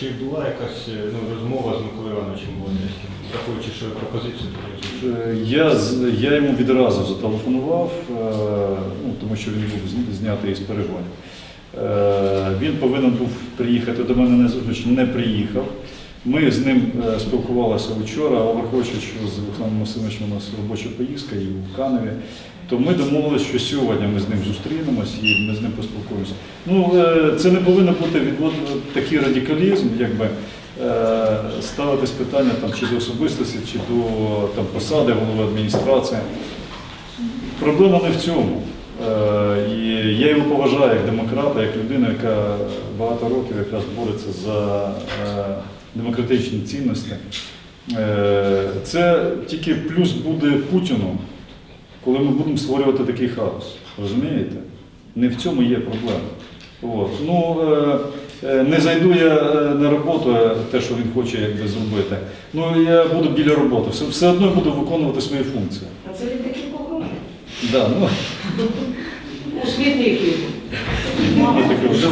Чи була якась е, ну, розмова з Миколою Івановичем Володимирським, враховуючи, що пропозицію? Е, Я, я йому відразу зателефонував, е, ну, тому що він був знятий із перегонів. Він повинен був приїхати до мене не не приїхав. Ми з ним е, спілкувалися вчора, але враховуючи, що з Олександром Васильовичем у нас робоча поїздка і в Каневі, то ми домовилися, що сьогодні ми з ним зустрінемось і ми з ним поспілкуємося. Ну, е, це не повинно бути відводно такий радикалізм, якби е, ставитись питання там, чи до особистості, чи до там, посади голови адміністрації. Проблема не в цьому. І я його поважаю як демократа, як людину, яка багато років якраз бореться за е, демократичні цінності. Е, Це тільки плюс буде Путіну, коли ми будемо створювати такий хаос. Розумієте? Не в цьому є проблема. От. Ну, е, не зайду я на роботу, те, що він хоче якби, зробити. Ну, я буду біля роботи. Все, все одно буду виконувати свої функції. А це він такий. Да, ну, Усміхніть який я таке вже